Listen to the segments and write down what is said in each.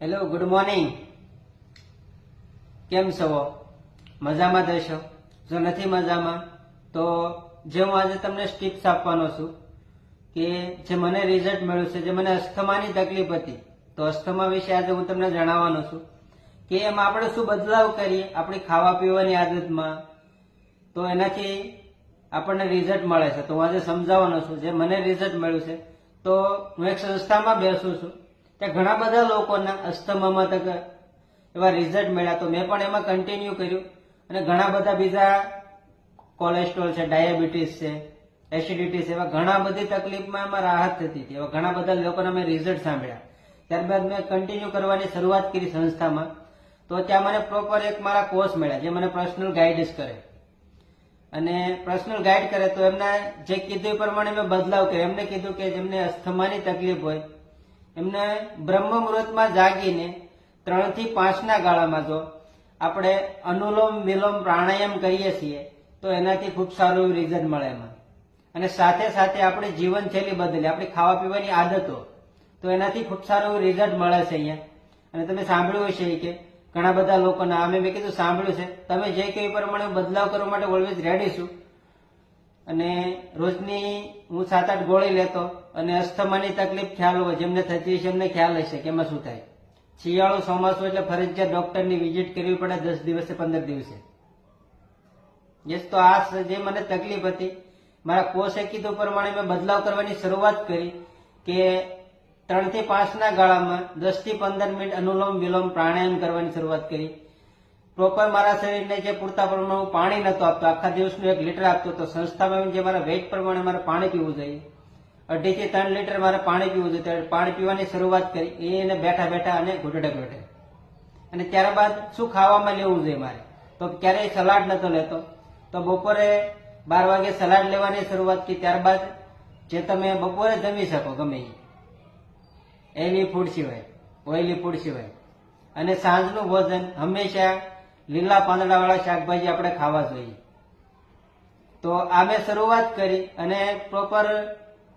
Hello good morning કેમ છો? મજામાં જશો જો નથી મજામાં, તો જે હું આજે તમને ટિપ્સ આપવાનો છું કે જે મને રિઝલ્ટ મળ્યું છે, જે મને અસ્થમાની તકલીફ હતી, તો અસ્થમા વિશે આજે હું તમને જણાવવાનો છું કે એમાં આપણે શું બદલાવ કરીએ આપણી ખાવા પીવાની આદતમાં, તો એનાથી આપણને રિઝલ્ટ મળે છે. તો હું આજે સમજાવવાનો છું, જે મને રિઝલ્ટ મળ્યું છે, તો હું એક સંસ્થામાં બેસું છું. ત્યાં ઘણા બધા લોકોના અસ્થમામાં તક એવા રિઝલ્ટ મળ્યા. તો મેં પણ એમાં કન્ટિન્યુ કર્યું. અને ઘણા બધા બીજા કોલેસ્ટ્રોલ છે ડાયાબિટીસ છે એસિડિટીસ એવા ઘણા બધી તકલીફમાં એમાં રાહત થતી હતી. એવા ઘણા બધા લોકોના મેં રિઝલ્ટ સાંભળ્યા. ત્યારબાદ મેં કન્ટિન્યુ કરવાની શરૂઆત કરી સંસ્થામાં. તો ત્યાં મને પ્રોપર એક મારા કોર્સ મળ્યા, જે મને પર્સનલ ગાઈડન્સ કરે. અને પર્સનલ ગાઈડ કરે તો એમના જે કીધું એ પ્રમાણે મેં બદલાવ કર્યો. એમને કીધું કે જેમને અસ્થમાની તકલીફ હોય એમને બ્રહ્મ મુહૂર્તમાં જાગીને ત્રણથી પાંચના ગાળામાં જો આપણે અનુલોમ વિલોમ પ્રાણાયામ કરીએ છીએ, તો એનાથી ખૂબ સારું એવું રિઝલ્ટ મળે એમાં. અને સાથે સાથે આપણી જીવનશૈલી બદલે, આપણી ખાવા પીવાની આદતો, તો એનાથી ખૂબ સારું એવું રિઝલ્ટ મળે છે અહીંયા. અને તમે સાંભળ્યું હશે કે ઘણા બધા લોકોના, અમે મેં કીધું સાંભળ્યું છે, તમે જે કે એ પ્રમાણે બદલાવ કરવા માટે ઓલવેઝ રેડી છું અને રોજની હું સાત આઠ ગોળી લેતો અને અસ્થમાની તકલીફ ખ્યાલ હોય, જેમને થતી હશે એમને ખ્યાલ હશે કે એમાં શું થાય. શિયાળો, ચોમાસું એટલે ફરજિયાત ડોક્ટરની વિઝિટ કરવી પડે, દસ દિવસે, પંદર દિવસે. યસ તો આ જે મને તકલીફ હતી, મારા કોષે કીધું પ્રમાણે મેં બદલાવ કરવાની શરૂઆત કરી કે ત્રણથી પાંચના ગાળામાં દસથી પંદર મિનિટ અનુલોમ વિલોમ પ્રાણાયામ કરવાની શરૂઆત કરી. પ્રોપર મારા શરીરને જે પૂરતા પ્રમાણમાં હું પાણી નતો આપતો, આખા દિવસનું એક લીટર આપતો તો સંસ્થામાં જે મારા વેઇટ પ્રમાણે મારે પાણી પીવું જોઈએ. અઢીથી ત્રણ લીટર મારે પાણી પીવું જોઈએ. ત્યારે પાણી પીવાની શરૂઆત કરી. એને બેઠા બેઠા અને ઘૂંટડે ઘૂંટે. અને ત્યારબાદ શું ખાવામાં લેવું જોઈએ મારે? તો ક્યારેય સલાડ નતો લેતો. તો બપોરે બાર વાગે સલાડ લેવાની શરૂઆત કરી. ત્યારબાદ જે તમે બપોરે જમી શકો ગમે એ એની ફૂડ સિવાય. ઓઇલી ફૂડ સિવાય. અને સાંજનું ભોજન હંમેશા લીલા પાંદડાવાળા શાકભાજી આપણે ખાવા જોઈએ. તો આ મેં શરૂઆત કરી અને પ્રોપર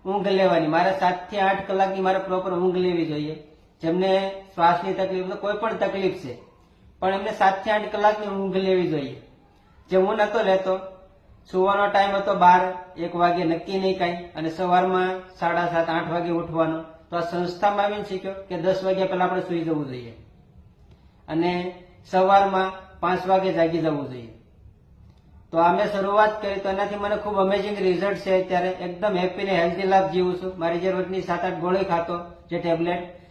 ઊંઘ લેવાની. મારે સાતથી આઠ કલાકની મારે પ્રોપર ઊંઘ લેવી જોઈએ. જેમને શ્વાસની તકલીફ કોઈ પણ તકલીફ છે, પણ એમને સાતથી આઠ કલાકની ઊંઘ લેવી જોઈએ. જે હું નતો લેતો, સુવાનો ટાઈમ હતો બાર, એક વાગે નક્કી નહીં કાંઈ, અને સવારમાં સાડા સાત, આઠ વાગે ઉઠવાનો. તો આ સંસ્થામાં આવીને શીખ્યો કે દસ વાગ્યા પહેલા આપણે સુઈ જવું જોઈએ. અને સવારમાં પાંચ વાગે જાગી જવું જોઈએ. તો આ મેં શરૂઆત કરી તો એનાથી મને ખૂબ અમેઝિંગ રિઝલ્ટ છે. અત્યારે એકદમ હેપી ને હેલ્ધી લાઈફ જીવું છું. મારી જે રોજની સાત આઠ ગોળી ખાતો, જે ટેબ્લેટ